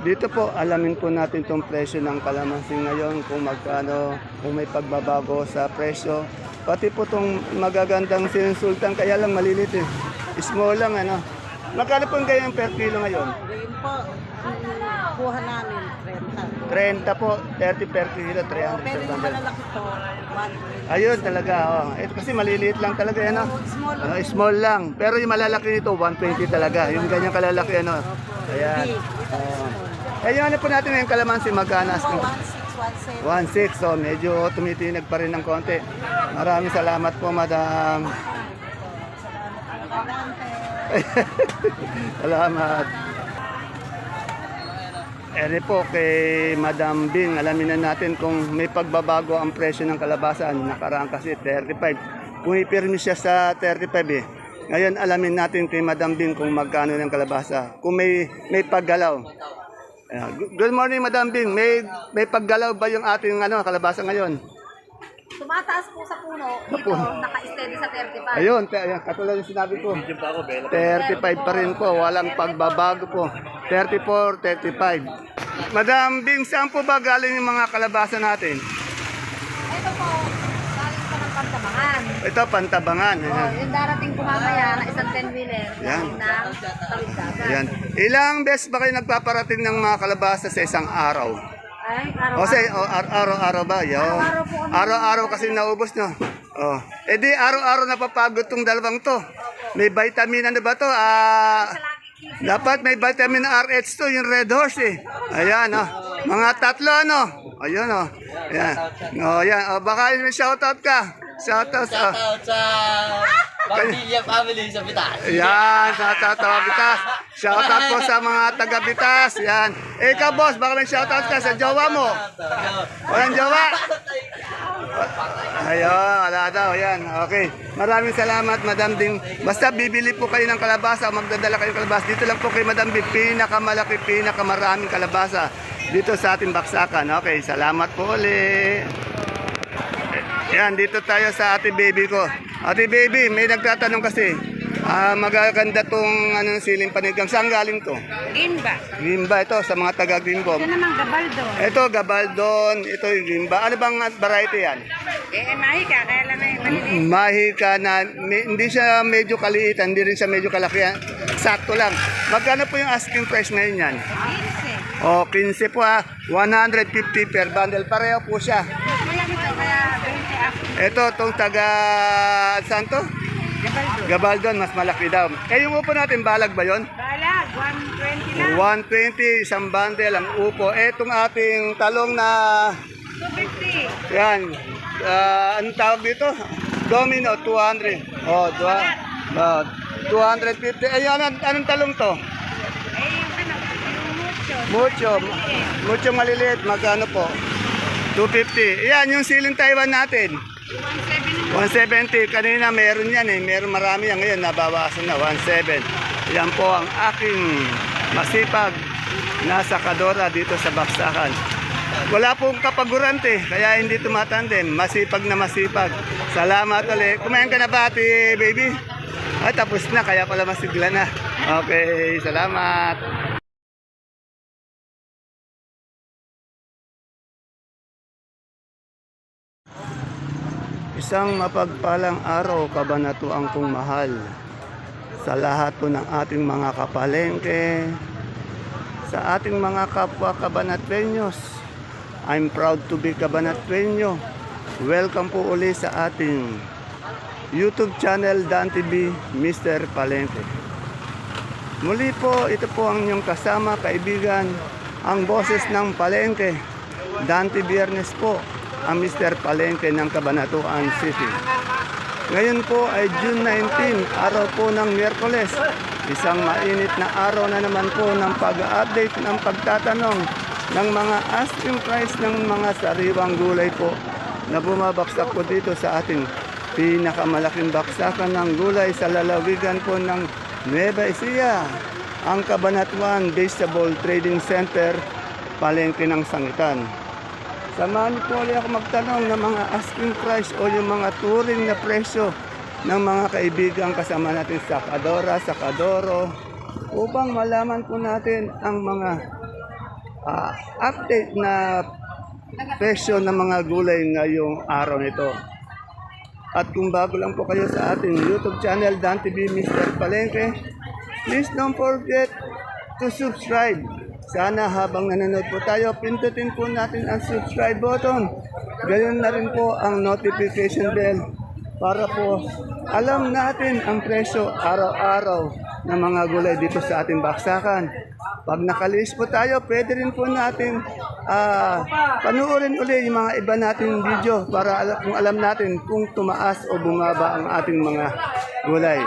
Dito po, alamin po natin itong presyo ng kalamansi ngayon, kung magkano, kung may pagbabago sa presyo. Pati po itong magagandang sinsultan, kaya lang malilit eh. Small lang ano. Magkano po ganyan per kilo ngayon? Ngayon po, kuha namin 30. 30 po, 30 per kilo, 300 per Pero yung bundle. malalaki po, 120. Ayun talaga, oh. Ito kasi maliliit lang talaga yan, oh. Small Ah, small lang. Pero yung malalaki nito, 120 talaga. Yung ganyan kalalaki, ano. Ayan. big. Eh, yung ano po natin ngayon, kalamansi, magkano? Asking? 16, 17. 1.6, so medyo tumitinag pa rin ng konti. Maraming salamat po, madam. Salamat. Ere po kay Madam Bing, alamin na natin kung may pagbabago ang presyo ng kalabasan. Nakaraan kasi 35. Pumipirmi siya sa 35 eh. Ngayon alamin natin kay Madam Bing kung magkano ng kalabasa. Kung may may paggalaw. Ayan. Good- morning Madam Bing. May may paggalaw ba yung ating ano kalabasa ngayon? Tumataas po sa puno, dito naka-steady sa 35. Ayun, te- ayan, katulad yung sinabi ko. 35 pa rin po, walang pagbabago po. 34, 35. Madam Bing, saan po ba galing yung mga kalabasa natin? Ito po, galing pa ng Pantabangan. Ito, pantabangan. Oh, Ayan. yung darating mamaya na isang 10-wheeler, Yan. ng Tawid Dagat. Ayan. Ilang beses ba kayo nagpaparating ng mga kalabasa sa isang araw? Ay, O araw-araw. o, ar- araw-araw ba? Yo. Araw-araw po kami. Araw-araw kasi naubos no. Oh. Eh di araw-araw napapagod tong dalawang to. May vitamin ano ba to? Ah, dapat may vitamin RH to, yung Red Horse eh. Ayan oh. Mga tatlo ano. Ayun oh. Ayan. Oh, ayan. Oh, baka may shoutout ka. Shoutout. Oh. Shoutout sa Pamilya Family sa Pitas. Ayan, sa taga Bitas. Shoutout po sa mga taga Bitas. Yan. Eh, ikaw boss, baka may shoutout ka sa jowa mo. Walang jowa. Ayun, wala daw. Yan, okay. Maraming salamat, Madam Ding. Basta bibili po kayo ng kalabasa, magdadala kayo ng kalabasa. Dito lang po kay Madam Ding, pinakamalaki, pinakamaraming kalabasa dito sa ating baksakan. Okay, salamat po ulit. Yan, dito tayo sa ate baby ko. Ate baby, may nagtatanong kasi. Ah, magaganda tong ano, siling panigang. Saan galing to? Ginba. Gimba ito sa mga taga Gimbo. Ito naman gabaldo. Ito, gabaldon. Ito yung Gimba. Ano bang variety yan? Eh, mahi ka, kaya lang ay maliliit. Mahika na may- hindi siya medyo kaliitan, hindi rin siya medyo kalakihan. Sakto lang. Magkano po yung asking price ngayon yan? 15. O, 15 po ha. 150 per bundle. Pareho po siya. Malaki to, kaya 20 ako. Ito, itong taga... Saan to? Gabaldo. Gabaldon, mas malaki daw. Eh, yung upo natin, balag ba yon? Balag, 120 lang. 120, isang bundle ang upo. Eh, itong ating talong na... 250. Yan. Ah, anong tawag dito? Domino, 200. Oh, dua, ah, 250. Eh, anong, anong talong to? Eh, yung ano, yung mucho. Mucho. Mucho maliliit. Magkano po? 250. Yan, yung siling Taiwan natin. 170. 170 Kanina meron yan eh. Meron marami yan. Ngayon nabawasan na. 17. Yan po ang aking masipag na sakadora dito sa Baksakan. Wala pong kapagurante, kaya hindi tumatandem. Masipag na masipag. Salamat ulit. Kumain ka na ba, ate baby? Ay, tapos na, kaya pala masigla na. Okay, salamat. Isang mapagpalang araw kabanatuang kong mahal sa lahat po ng ating mga kapalengke, sa ating mga kapwa kabanatrenyos. I'm proud to be kabanatrenyo. Welcome po uli sa ating YouTube channel Dan TV Mr. Palengke. Muli po, ito po ang inyong kasama, kaibigan, ang boses ng Palengke. Dante Biernes po, ang Mr. Palengke ng Cabanatuan City. Ngayon po ay June 19, araw po ng Miyerkules. Isang mainit na araw na naman po ng pag-update ng pagtatanong ng mga asking price ng mga sariwang gulay po na bumabaksak po dito sa ating pinakamalaking baksakan ng gulay sa lalawigan po ng Nueva Ecija, ang Cabanatuan Vegetable Trading Center, palengke ng Sangitan. Samahan niyo po ulit ako magtanong ng mga asking price o yung mga turing na presyo ng mga kaibigan kasama natin sa Kadora, sa Kadoro, upang malaman po natin ang mga ah, update na presyo ng mga gulay ngayong araw nito. At kung bago lang po kayo sa ating YouTube channel, Dan TV Mr. Palengke, please don't forget to subscribe. Sana habang nanonood po tayo, pindutin po natin ang subscribe button. Ganyan na rin po ang notification bell para po alam natin ang presyo araw-araw ng mga gulay dito sa ating baksakan. Pag nakalis po tayo, pwede rin po natin ah, panuorin uli yung mga iba nating video para alam, kung alam natin kung tumaas o bumaba ang ating mga gulay.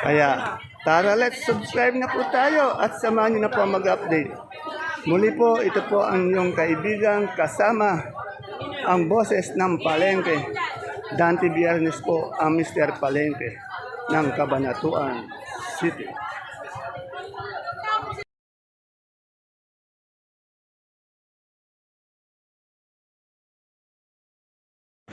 Kaya tara let's subscribe na po tayo at samahan niyo na po mag-update. Muli po, ito po ang inyong kaibigan kasama ang boses ng Palengke. Dante Biernes po ang Mr. Palengke ng Cabanatuan City.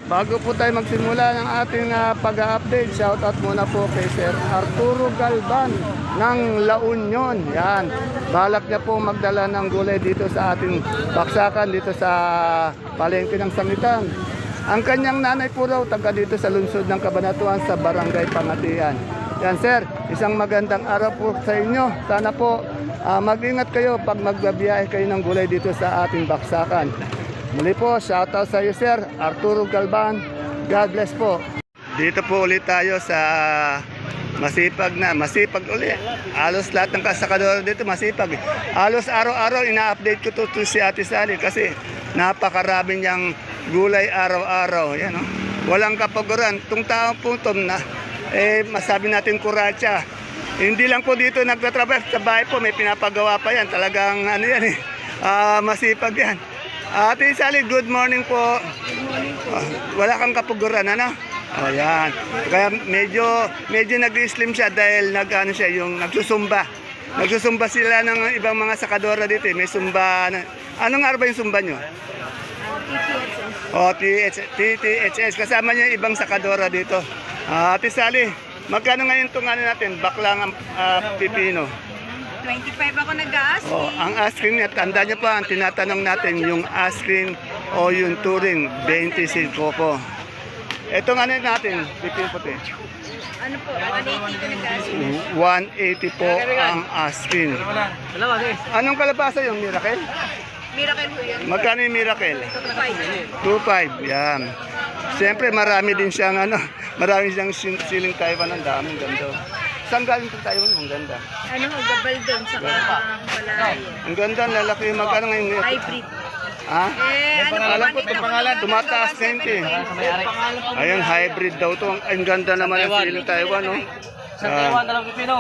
Bago po tayo magsimula ng ating ah, pag-update, shoutout muna po kay Sir Arturo Galban ng La Union. Yan. Balak niya po magdala ng gulay dito sa ating baksakan, dito sa palengke ng Sangitan. Ang kanyang nanay po raw, taga dito sa lungsod ng Kabanatuan sa Barangay Pangatian. Yan sir, isang magandang araw po sa inyo. Sana po ah, mag-ingat kayo pag magbabiyahe kayo ng gulay dito sa ating baksakan. Muli po, shoutout sa iyo sir, Arturo Galban. God bless po. Dito po ulit tayo sa masipag na, masipag ulit. Alos lahat ng kasakador dito masipag. Alos araw-araw ina-update ko to, to si Ate Sally kasi napakarami niyang gulay araw-araw. Yan, no? Walang kapaguran. Tung taong po na, eh, masabi natin kuratsa. Hindi lang po dito nagtatrabaho. Sa bahay po may pinapagawa pa yan. Talagang ano yan eh. ah, masipag yan. Ate Sally, good morning po. Ah, wala kang kapuguran, ano? Ayan. Kaya medyo medyo nag-slim siya dahil nag ano siya yung nagsusumba. Nagsusumba sila ng ibang mga sakadora dito. eh. May sumba. Na, anong araw ba yung sumba nyo? O, TTHS. TTHS. Kasama niya ibang sakadora dito. Ah, Ate Sally, magkano ngayon itong ano natin? Baklang ah, pipino. 25 ako nag-aas. Oh, ang asking niya, tanda niya pa, ang tinatanong natin, yung asking o yung touring, 25 po. Itong ano natin, pipin puti. Ano po, 180 ko nag-aas. 180 po ang asking. Anong kalabasa yung miracle? Miracle po yun. Magkano yung miracle? 25. 2.5, yan. Siyempre, marami din siyang ano, marami siyang siling Taiwan, ang daming ganda. Saan galing itong Taiwan? Ang ganda. Ano gabal doon sa Malaya. Ang ganda, lalaki. Magkano ngayon? Hybrid. Ha? Eh, ano Alam ko, 180 may pangalan. Tumataas na yun, eh. Ayan, hybrid daw to. Ang, ang ganda naman ng siling Taiwan, no? Sa Taiwan, dalawang pipino.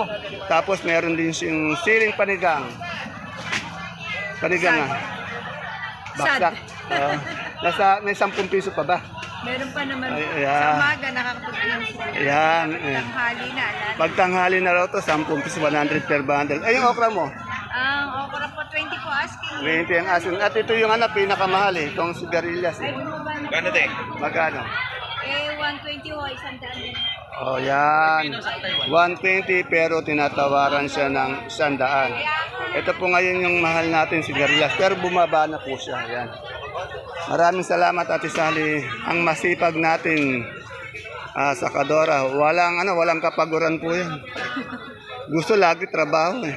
tapos meron din siyang siling panigang. Panigang ah. Baksak. Ah, nasa, may 10 piso pa ba? Meron pa naman Ay, po. ayan. Sa umaga, nakakapag-inom sila. Ayan. eh. Tanghali na, alam. Pagtanghali na raw to, 10 piso, 100 per bundle. Ay, yung okra mo? Ang okra po, 20 po asking. 20 ang asin. At ito yung ano, pinakamahal eh. Itong sigarilyas eh. Gano din? Magkano? Eh, 120 ho, isang daan din. Oh, yan. 120 pero tinatawaran siya ng 100. Ito po ngayon yung mahal natin sigarilyas. Pero bumaba na po siya. Yan. Maraming salamat Ate Sally. Ang masipag natin ah, sa Kadora. Walang ano, walang kapaguran po yan. Gusto lagi trabaho eh.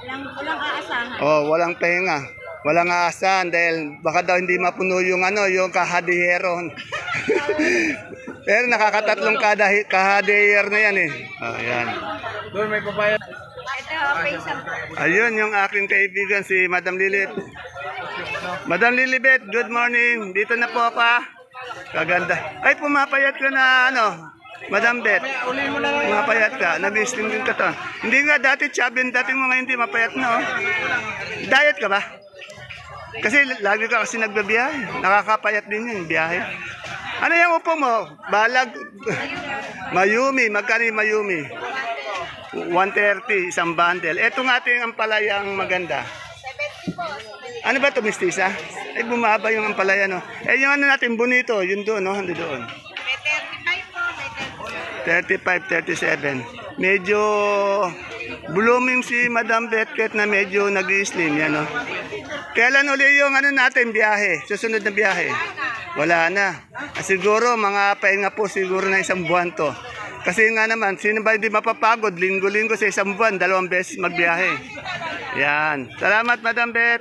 Walang, walang aasahan. Oh, walang pahinga. Walang aasahan dahil baka daw hindi mapuno yung ano, yung kahadihero. Pero nakakatatlong kada kahadiher na yan eh. Oh, yan. Ito, okay, Ayun yung aking kaibigan si Madam Lilith. Madam Lilibet, good morning. Dito na po pa. Kaganda. Ay, pumapayat ka na ano. Madam Bet, pumapayat ka. Nag-slim din ka to. Hindi nga dati chubby, dati mo ngayon hindi mapayat na oh. Diet ka ba? Kasi lagi ka kasi nagbabiyahe. Nakakapayat din yun, biyahe. Ano yung upo mo? Balag. Mayumi. Magkano yung Mayumi? 130, isang bundle. Ito nga ating ampalayang maganda. Ano ba ito, mistisa? Ay, bumaba yung ampalaya, no? Eh, yung ano natin, bonito, yun doon, no? Hando doon. May 35 po, may 35. 35, 37. Medyo blooming si Madam Betket na medyo nag-slim, yan o. Kailan uli yung ano natin, biyahe? Susunod na biyahe? Wala na. Ah, Siguro, mga pahinga po siguro na isang buwan to. Kasi nga naman, sino ba hindi mapapagod? Linggo-linggo sa isang buwan, dalawang beses magbiyahe. Yan. Salamat, Madam Bet.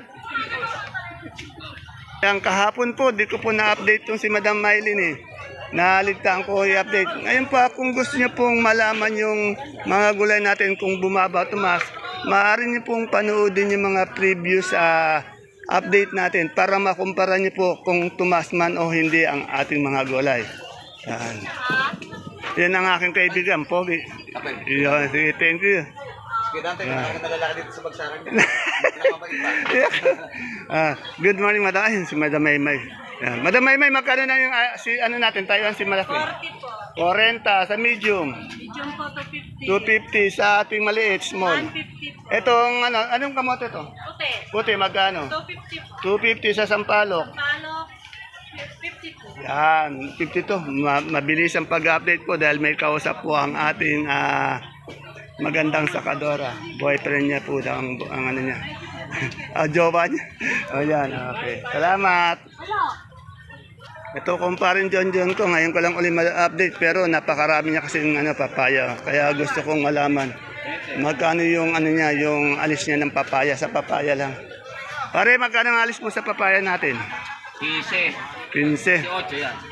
Yan, kahapon po, di ko po na-update tong si Madam Mylene eh. Naligtaan ko i-update. Ngayon pa, kung gusto niyo pong malaman yung mga gulay natin kung bumaba o tumas, maaari niyo pong panoodin yung mga previous ah, update natin para makumpara niyo po kung tumas man o hindi ang ating mga gulay. Yan. Yan ang aking kaibigan, Pogi. Yan, sige, thank you. ah, good morning, Madam. Ayun, si Madam Maymay. Yan. Madam Maymay, magkano na yung ah, si ano natin, Taiwan si malaki? 40 po. 40 sa medium. Medium po to 50. 250 sa ating maliit, small. 150 po. Etong ano, anong kamote to? Puti. Puti, magkano? 250 po. 250 sa sampalok. Palok. 50 po. Yan, 52. Ma- mabilis ang pag-update po dahil may kausap po ang ating ah, magandang sakadora. Boyfriend niya po daw ang, ang ano niya. ah, jowa niya. O yan, okay. Salamat. Ito kumparin John John ko, ngayon ko lang ulit ma-update pero napakarami niya kasi ano, papaya. Kaya gusto kong malaman magkano yung ano niya, yung alis niya ng papaya sa papaya lang. Pare, magkano ang alis mo sa papaya natin? Kise. 15. 8 yan.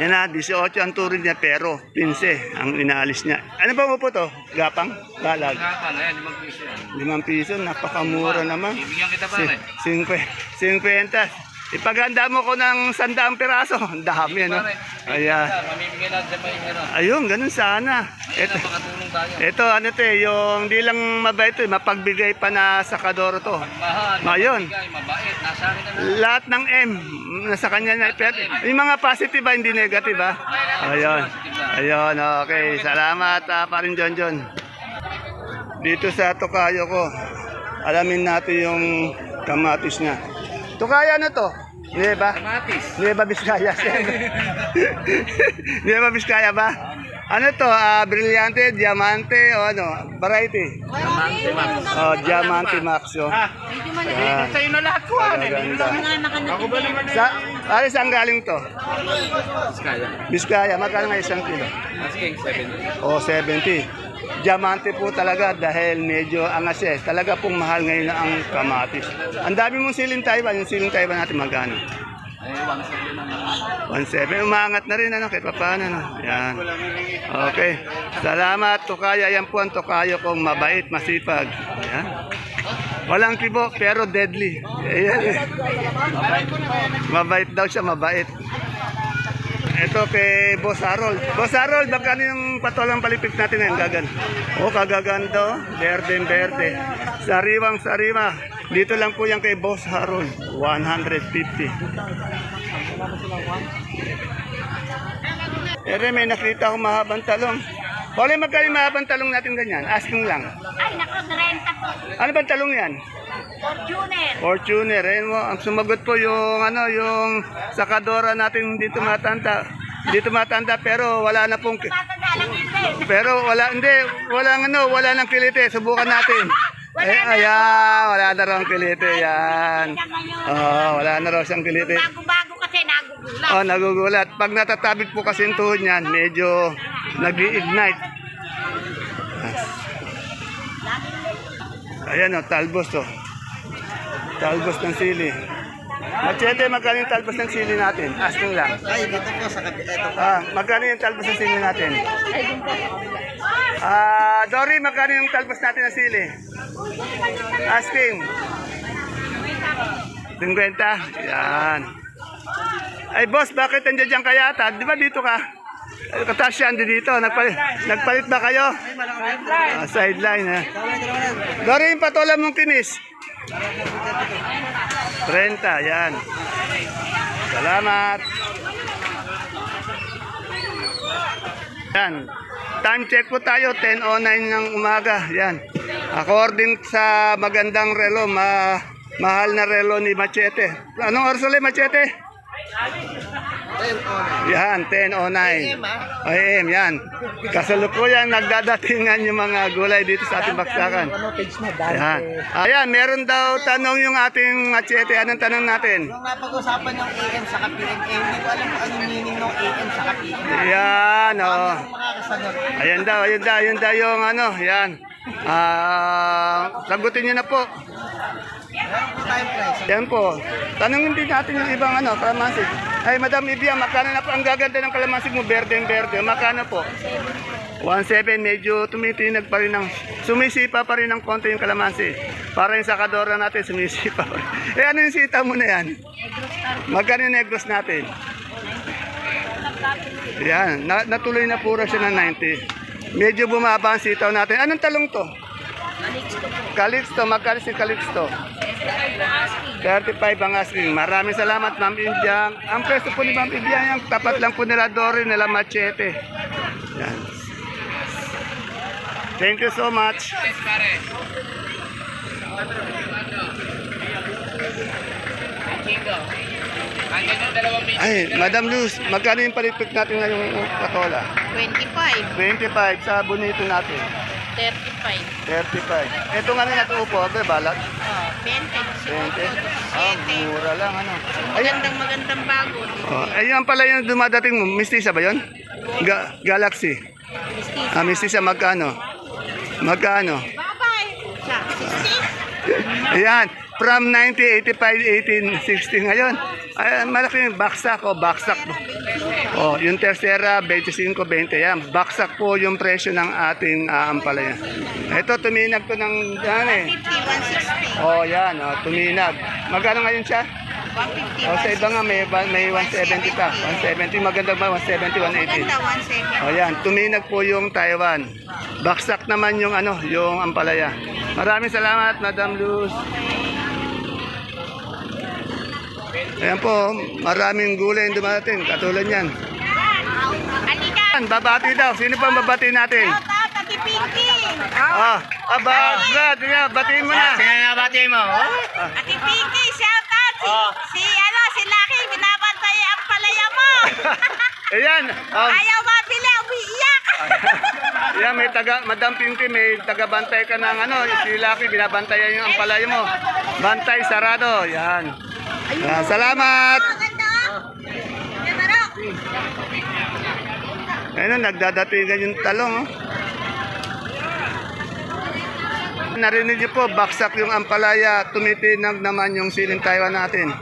Yan na, 18 ang turin niya pero 15 ang inaalis niya. Ano ba mo po to? Gapang? Balag? Nga pala yan, limang piso yan. 5 piso, napakamura naman. Bibigyan kita Si, pare. 50. 50. Ipaganda mo ko ng sandaang piraso. Ang dami, ano? Ayan. Ayun, ganun sana. Ito. Ito, ano to eh, yung di lang mabait to, eh, mapagbigay pa na sa kadoro to. Ayun. Lahat ng M, nasa kanya na. Yung mga positive ba, hindi negative ba? Ayun. Ayun, okay. Salamat, uh, parin John John. Dito sa Tokayo ko, alamin natin yung kamatis niya. Tokayo ano to? Nueva? Kamatis. Nueva Vizcaya. Nueva Vizcaya ba? Ano to? ah brillante, diamante, o ano? Variety? Diamante, ma'am. Oh, diamante max. Oh. Ayan. Sa'yo na lahat ko. Ano? Ako ba naman? Sa, ano saan galing to? Kaya. Biskaya, magkano nga isang kilo? Asking 70. O, 70. Diamante po talaga dahil medyo angas eh. Talaga pong mahal ngayon na ang kamatis. Ang dami mong siling Taiwan. Yung siling Taiwan natin magkano? Ay, 170 naman. 1.7. Umangat na rin ano, kahit paano. No? Yan. Okay. Salamat, Tukaya. Yan po ang Tukayo kong mabait, masipag. Yan. Walang kibo, pero deadly. Ayan. Mabait daw siya, mabait. Ito kay Boss Harold. Boss Harold, magkano yung patolang palipik natin ngayon? Gagan. Oh, kagaganda. oh. Berde, berde. Sariwang sariwa. Dito lang po yan kay Boss Harold. 150. Ere, may nakita akong mahabang talong. Poli, magkano yung mahabang talong natin ganyan? Asking lang. Ay, nako, 30 po. Ano bang talong yan? Fortuner. Fortuner, eh mo, ang sumagot po yung ano, yung sakadora natin hindi tumatanda. Hindi tumatanda pero wala na pong Matanda pero wala hindi, wala ano, wala nang kilite. Subukan natin. Wala eh, na. ayan, wala na raw ang kilite yan. Oh, wala na raw siyang kilite. Bago-bago kasi nagugulat. Oh, nagugulat. Pag natatabig po kasi yung tuhod niyan, medyo nag-ignite. Ayan o, talbos to. Talbos ng sili. Machete, magkano yung talbos ng sili natin? Asking lang. Ay, dito po sa kabi. Ito. Ah, magkano yung talbos ng sili natin? Ah, Dory, magkano yung talbos natin ng sili? Asking. 50. Yan. Ay, boss, bakit nandiyan dyan kaya ata? Di ba dito ka? Ay, Katasya, andi dito. Nagpalit, nagpalit ba kayo? Ah, sideline, ha? Dory, yung patola mong kinis. 30, yan. Salamat. Yan. Time check po tayo, 10.09 ng umaga. Yan. According sa magandang relo, ma mahal na relo ni Machete. Anong oras ulit, Machete? Yan, 10.09. AM, yan. Kasalukuyan nagdadatingan yung mga gulay dito sa ating baksakan. Yan. Ayan, meron daw tanong yung ating machete. Anong tanong natin? Nung napag-usapan ng AM sa PM, eh, hindi ko alam kung anong meaning ng AM sa PM. Yan, oh. Makakasagot. Ayan daw, ayan daw, ayan daw yung ano, yan. Ah, sagutin niyo na po. Po. Yan po. Tanungin din natin yung ibang ano, kalamansi. Ay, Madam Ibia, makano na po ang gaganda ng kalamansi mo, berde berde. Makano po? 1.7, medyo tumitinag pa rin ng, sumisipa pa rin ng konti yung kalamansi. Para yung sakadora natin, sumisipa pa rin. Eh, ano yung sita mo na yan? Magkano yung negros natin? Yan, na, natuloy na pura siya ng 90. Medyo bumaba ang sitaw natin. Anong talong to? Calixto, magkano si Calixto? 35 ang asking. Maraming salamat, Ma'am Indiang. Ang preso po ni Ma'am Indiang, yung tapat lang po nila Dory, nila Machete. Yan. Thank you so much. Ay, Madam Luz, magkano yung palipik natin ngayong katola? 25, 25 sa bonito natin. 35, 35. Ito nga na natuupo, abe, balat. oh, 20, 20. Ah, mura lang, ano. Magandang magandang bago. Oh, ayun pala yung dumadating mo. Mistisa ba yun? Ga- Galaxy. Ah, Mistisa, magkano? Magkano? Bye-bye! Sa 60? Ayan, from 90, 85, 18, 60 ngayon. Ay, malaki yung baksak o baksak. Oh, yung tercera, 25, 20. Yan, baksak po yung presyo ng ating uh, ampalaya. Ito, tuminag to ng, yan eh. 50, 160. Oh, yan, oh, tuminag. Magkano ngayon siya? 150, O sa iba nga may, may 170 pa. 170, maganda ba? 170, 180. Maganda, 170. O yan, tuminag po yung Taiwan. Baksak naman yung ano, yung ampalaya. Maraming salamat, Madam Luz. Ayan po, maraming gulay yung dumating. Katulad yan. Babati daw. Sino pa ang babati natin? Ah, aba, Brad, yeah, batiin mo na. Sino na bati mo? Ate Pinky, shout out! Si, si, ano, si Lucky, binabantay ang palaya mo! Ayan, um, Ayaw mabili, umiiyak! yan, may taga, Madam Pinky, may taga-bantay ka ng ano, si Lucky, binabantayan yung ampalaya mo. Bantay, sarado, yan. Yan, salamat. Raw! Ayun, nagdadatingan yung talong. Oh. Narinig niyo po, baksak yung ampalaya, tumitinag naman yung siling Taiwan natin.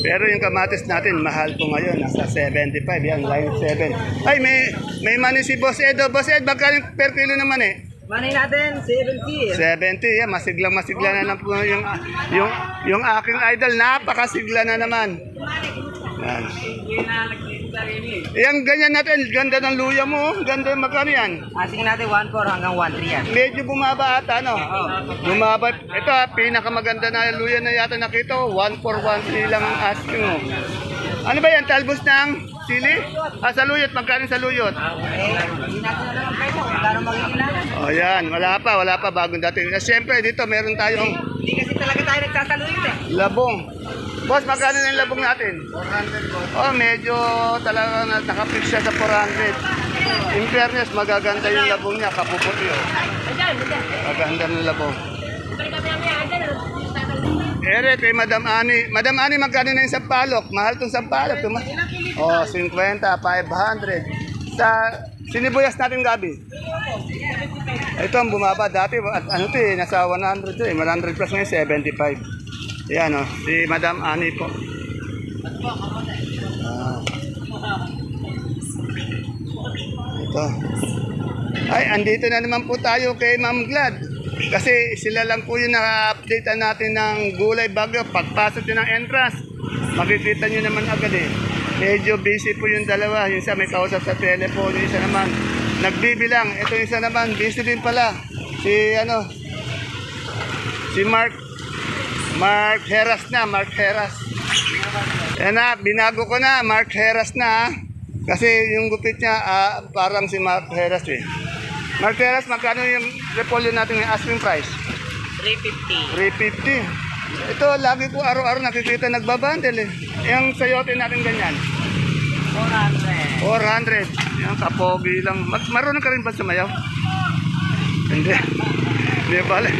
Pero yung kamatis natin, mahal po ngayon. Nasa 75, yan, line 7. Ay, may, may money si Boss Edo. Boss Ed, magkano per kilo naman eh? Money natin, 70. 70, yan, masiglang masigla na lang po yung, yung, yung aking idol, napakasigla na naman. Yan. Yang ganyan natin, ganda ng luya mo, oh. ganda yung magkano yan. Asking natin 1.4 hanggang 1.3 yan. Medyo bumaba ata, no? Bumaba. Ito, ah, pinakamaganda na luya na yata nakita ko, 1 for 1 lang ang asking mo. Ano ba yan, talbos ng sili? Ah, sa luyot, magkano sa luyot? Eh, hindi natin alam ang presyo kung magkano magiging lahat. O yan, wala pa, wala pa, bagong dating. Eh, Siyempre, dito meron tayong Hindi kasi talaga tayo nagsasaluyot eh. Labong. Boss, magkano na yung labong natin? 400 po. Oh, medyo talaga na nakapix siya sa 400. In fairness, magaganda yung labong niya, kapuputi oh. Maganda ng labong. Ere, kay Madam Ani. Madam Ani, magkano na yung sampalok? Mahal tong sampalok. Tuma oh, 50, 500. Sa sinibuyas natin gabi. Ito ang bumaba dati. At ano to eh, nasa 100 to eh. 100 plus ngayon, 75. Yan o, si Madam Ani po. Ah. Ito. Ay, andito na naman po tayo kay Ma'am Glad. Kasi sila lang po yung naka-update natin ng gulay bagyo. Pagpasok nyo ng entrance, makikita nyo naman agad eh. Medyo busy po yung dalawa. Yung isa may kausap sa telephone, yung isa naman nagbibilang. Ito yung isa naman, busy din pala. Si ano, si Mark Mark Heras na, Mark Heras. Yan na, binago ko na, Mark Heras na. ah. Kasi yung gupit niya, ah, parang si Mark Heras eh. Mark Heras, magkano yung repolyo natin yung asking price? 350. 350. Ito, lagi ko araw-araw nakikita nagbabandel eh. Yung sayote natin ganyan. 400. 400. Yung kapogi lang. Mag marunong ka rin ba sumayaw? Hindi. Hindi pala.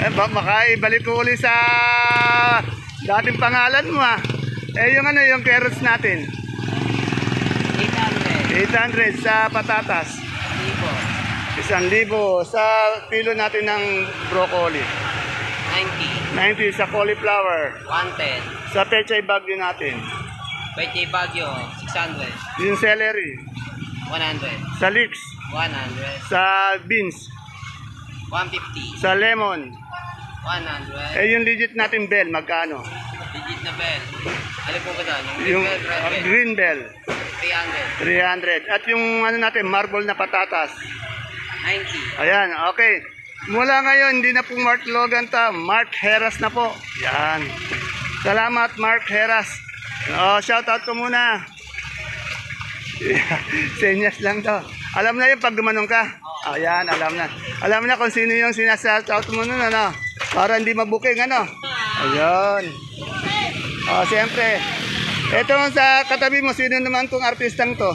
Eh, ba- baka ibalik ko uli sa dating pangalan mo ah. Eh yung ano, yung carrots natin. 800 sa patatas. Isang libo sa kilo natin ng broccoli. 90, 90 sa cauliflower. 110, Sa pechay bagyo natin. Pwede Baguio, 600, Yung celery. 100, Sa leeks. 100, Sa beans. 150, Sa lemon. 100, Eh yung legit natin bell, magkano? digit na bell. Ano po ba doon? Yung red uh, bell, green bell, 300, 300. At yung ano natin, marble na patatas. 90, Ayan, okay. Mula ngayon, hindi na po Mark Logan ta. Mark Heras na po. Yan. Salamat, Mark Heras. Oh, shout out ko muna. Senyas lang to. Alam na yun pag gumanong ka. Ayan, alam na. Alam na kung sino yung sinashout out mo nun, ano. Para hindi mabuking, ano. Ayun. Oh, siyempre. Ito sa katabi mo, sino naman tong artistang to?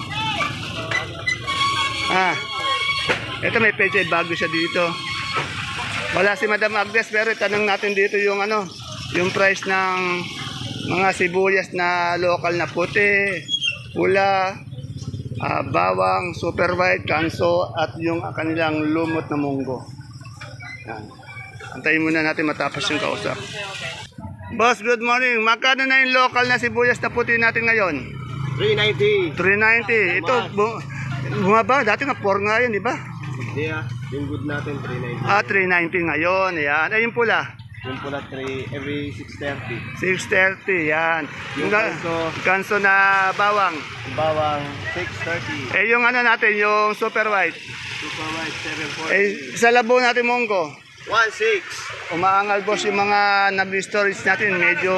Ah. Ito may peche bago siya dito. Wala si Madam Agnes pero tanong natin dito yung ano, yung price ng mga sibuyas na local na puti, pula, ah, bawang, super white, kanso at yung kanilang lumot na munggo. Yan. Antayin muna natin matapos yung kausap. Boss, good morning. Magkano na yung local na sibuyas na puti natin ngayon? 390. 390. Ito, bu- bumaba. Dati nga 4 nga yun, di ba? Hindi ah. Yung good natin 390. Ah, 390 ngayon. Yan. Ayun pula. Yung pula 3 every 630. 630. Yan. Yung Yung ga- kanso. kanso na bawang. Yung bawang 630. Eh, yung ano natin, yung super white. Super white 740. Eh, sa labo natin, Monggo. 16. Umaangal boss yung mga nag-storage natin. Medyo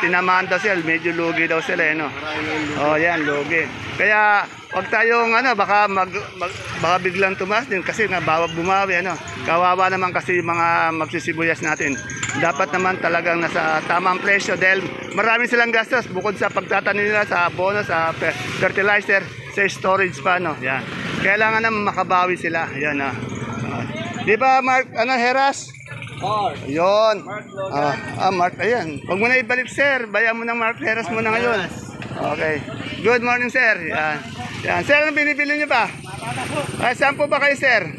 tinamaan daw sila. Medyo lugi daw sila, eh, no? Yung Oh, yan, lugi. Kaya, wag tayong ano, baka mag, mag baka biglang tumaas din kasi nga bawag bumawi ano. Kawawa naman kasi mga magsisibuyas natin. Dapat naman talagang nasa tamang presyo dahil marami silang gastos bukod sa pagtatanim nila sa abono, sa fe- fertilizer, sa storage pa no. Yan. Kailangan naman makabawi sila. Yan ah. Ah. Di ba Mark ano Heras? Yun. Ah, ah, Mark, ayan. Huwag mo na ibalik, sir. Bayan mo ng Mark Heras mo na ngayon. Okay. Good morning, sir. Yan. Yan. Sir, anong binibili niyo ba? Ay, saan po ba kayo, sir?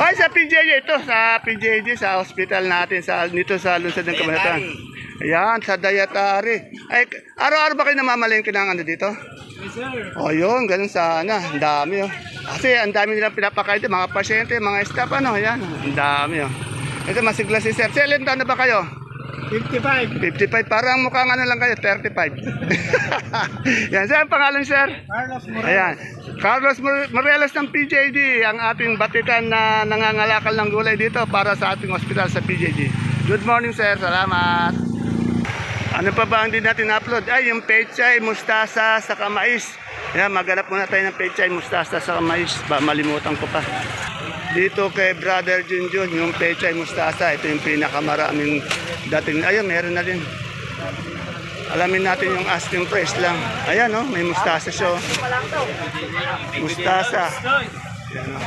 Ay, sa PJJ. Ito, sa PJJ, sa hospital natin, sa, dito sa Lungsod ng Kabanatan. Ayan, sa Dayatari. Ay, araw-araw ba kayo namamalengke ng ano dito? O yun, ganun sana. Ang dami oh. Kasi ang dami nilang pinapakain dito, mga pasyente, mga staff, ano, yan. Ang dami oh. Ito, masigla si Sir. Sir, ilan taon na ba kayo? 55. 55. Parang mukhang ano lang kayo, 35. yan, sir, ang pangalan, sir? Carlos Ayan. Carlos Mor- Morelos ng PJD, ang ating batikan na nangangalakal ng gulay dito para sa ating hospital sa PJD. Good morning, sir. Salamat. Ano pa ba ang hindi natin upload? Ay, yung pechay, mustasa, sa mais. Yan, maghanap muna tayo ng pechay, mustasa, sa mais. Ba, malimutan ko pa. Dito kay Brother Junjun, yung pechay, mustasa. Ito yung pinakamaraming dating. Ayun, meron na din. Alamin natin yung asking price lang. Ayan, oh, may mustasa siya. Mustasa. Ayan, oh.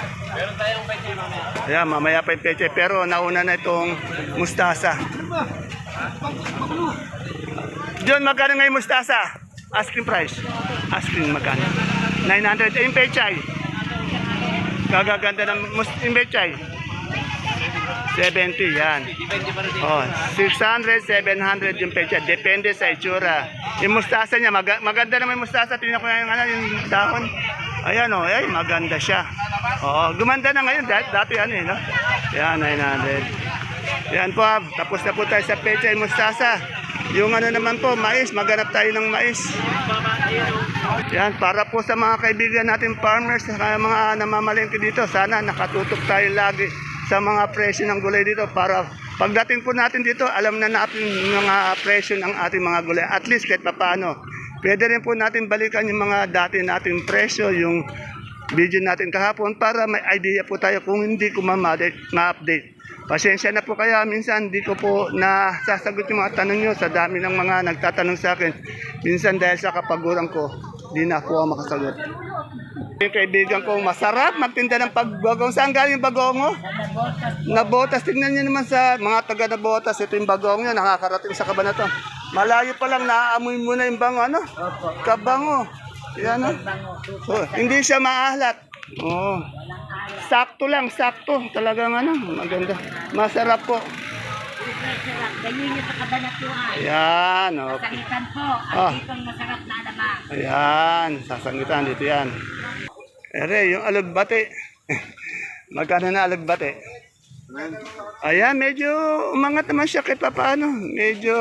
Ayan, mamaya pa yung peche. Pero nauna na itong mustasa. John, magkano ngayon mustasa? Asking price. Asking magkano? 900. Eh, yung pechay. Gagaganda ng pechay. 70, yan. Oh, 600, 700 yung pecha. Depende sa itsura. Yung mustasa niya, maga- maganda naman yung mustasa. Tingnan ko yung, ano, yung dahon. Ayan oh, ay, maganda siya. Oo, gumanda na ngayon. Dati, dati ano eh, no? Yan, 900. Yan po, ah, tapos na po tayo sa pecha yung mustasa. Yung ano naman po, mais, maganap tayo ng mais. Yan, para po sa mga kaibigan natin farmers, sa mga namamalengke dito, sana nakatutok tayo lagi sa mga presyo ng gulay dito para pagdating po natin dito, alam na natin mga presyo ng ating mga gulay. At least kahit paano, pwede rin po natin balikan yung mga dati nating presyo, yung video natin kahapon para may idea po tayo kung hindi ko ma-update. Pasensya na po kaya minsan di ko po na sasagot yung mga tanong nyo sa dami ng mga nagtatanong sa akin. Minsan dahil sa kapaguran ko, di na po ako makasagot. Yung kaibigan ko, masarap magtinda ng pagbagong. Saan galing yung bagong mo? Nabotas. Tingnan nyo naman sa mga taga Nabotas. Ito yung bagong nyo, nakakarating sa Kabanaton. Malayo pa lang, naaamoy mo na yung bango, ano? Kabango. Yan, ano? Oh, hindi siya maahlat. Oo. Sakto lang, sakto. Talagang ano, maganda. Masarap po. Ganyan yung sa kabanatuan. Ayan, okay. Kahitan po. Ah. Ang tipong masarap na alamang. Ayan, sasangitan dito yan. Ere, yung alugbate. Magkano na alugbate? Ayan, medyo umangat naman siya kahit papaano. Medyo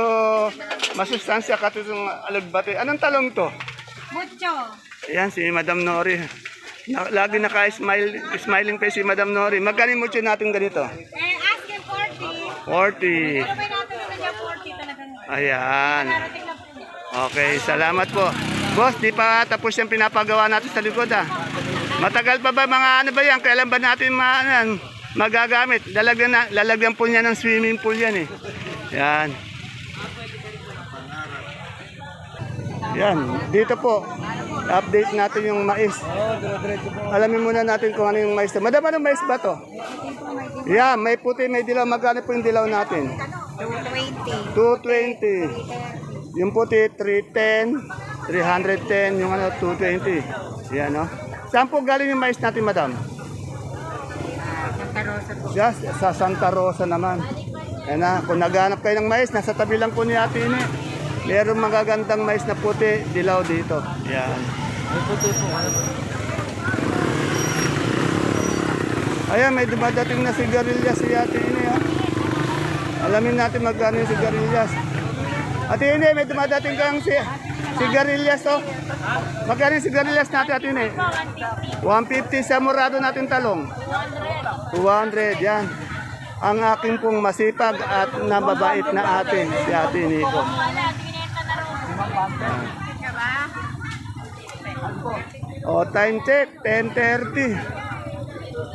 masustansya ka itong alugbate. Anong talong to? Mucho. Ayan, si Madam Nori. Na, lagi naka-smile, smiling face si Madam Nori. Magkano mo natin ganito? Eh, asking 40. 40. Pero may natin na niya 40 talagang. Ayan. Okay, salamat po. Boss, di pa tapos yung pinapagawa natin sa likod ah. Matagal pa ba mga ano ba yan? Kailan ba natin ma, ano, magagamit? Lalagyan, na, lalagyan po niya ng swimming pool yan eh. Yan. Yan, dito po. Update natin yung mais. Alamin muna natin kung ano yung mais. Madam, ano mais ba to? Yeah, may puti, may dilaw. Magkano po yung dilaw natin? 220. 220. Yung puti, 310. 310. Yung ano, 220. Yan, no? Saan po galing yung mais natin, madam? Santa Rosa po. Yes, sa Santa Rosa naman. Yan na, kung naghanap kayo ng mais, nasa tabi lang po ni Ate Ine. Merong magagandang mais na puti, dilaw dito. Yan. Ayan, may dumadating na sigarilyas si Ate Ine. Ha? Alamin natin magkano yung sigarilyas. Ate Ine, may dumadating kang si sigarilyas to. Magkano yung sigarilyas natin, Ate Ine? 150 sa murado natin talong. 200, yan. Ang aking pong masipag at nababait na ate, si Ate Nico. O, time check, 10.30.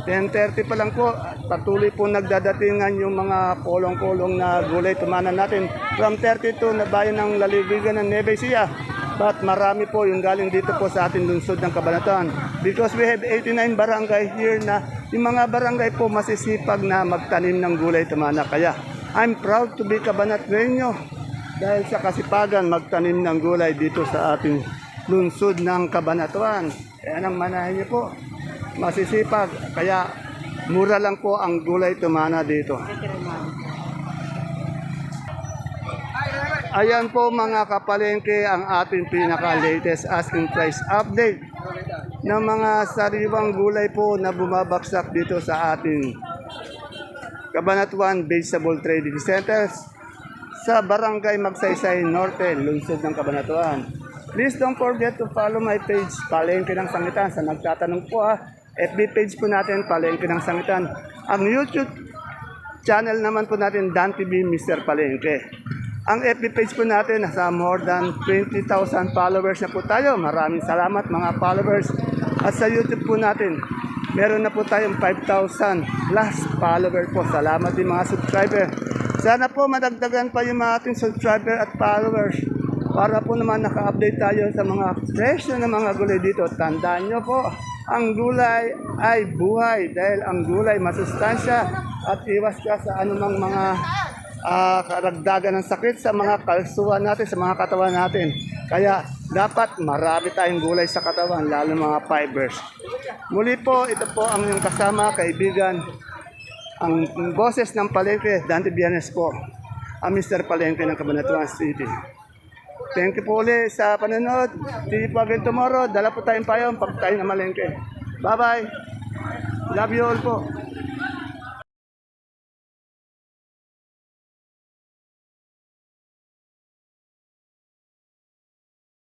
10.30 pa lang po. Patuloy po nagdadatingan yung mga kolong-kolong na gulay tumanan natin. From 32 na bayan ng lalibigan ng Nevesia. But marami po yung galing dito po sa ating lungsod ng Kabanatuan. Because we have 89 barangay here na yung mga barangay po masisipag na magtanim ng gulay tumana. Kaya I'm proud to be Cabanatueño dahil sa kasipagan magtanim ng gulay dito sa ating lungsod ng Kabanatuan. Kaya ang manahin niyo po, masisipag. Kaya mura lang po ang gulay tumana dito. Ayan po mga kapalengke ang ating pinaka-latest asking price update ng mga sariwang gulay po na bumabaksak dito sa ating Cabanatuan Vegetable Trading Centers sa Barangay Magsaysay Norte, lungsod ng Cabanatuan. Please don't forget to follow my page, Palengke ng Sangitan. Sa nagtatanong po ha, FB page po natin, Palengke ng Sangitan. Ang YouTube channel naman po natin, Dan TV Mr. Palengke. Ang FB page po natin, nasa more than 20,000 followers na po tayo. Maraming salamat mga followers. At sa YouTube po natin, meron na po tayong 5,000 plus follower po. Salamat din mga subscriber. Sana po madagdagan pa yung mga ating subscriber at followers para po naman naka-update tayo sa mga presyo ng mga gulay dito. Tandaan nyo po, ang gulay ay buhay dahil ang gulay masustansya at iwas ka sa anumang mga ah, karagdagan ng sakit sa mga kalsuhan natin, sa mga katawan natin. Kaya dapat marami tayong gulay sa katawan, lalo mga fibers. Muli po, ito po ang yung kasama, kaibigan, ang boses ng Palengke, Dante Bianes po, ang Mr. Palengke ng Cabanatuan City. Thank you po ulit sa panonood. See you po again tomorrow. Dala po tayong payong pag tayo na malengke. Bye-bye. Love you all po.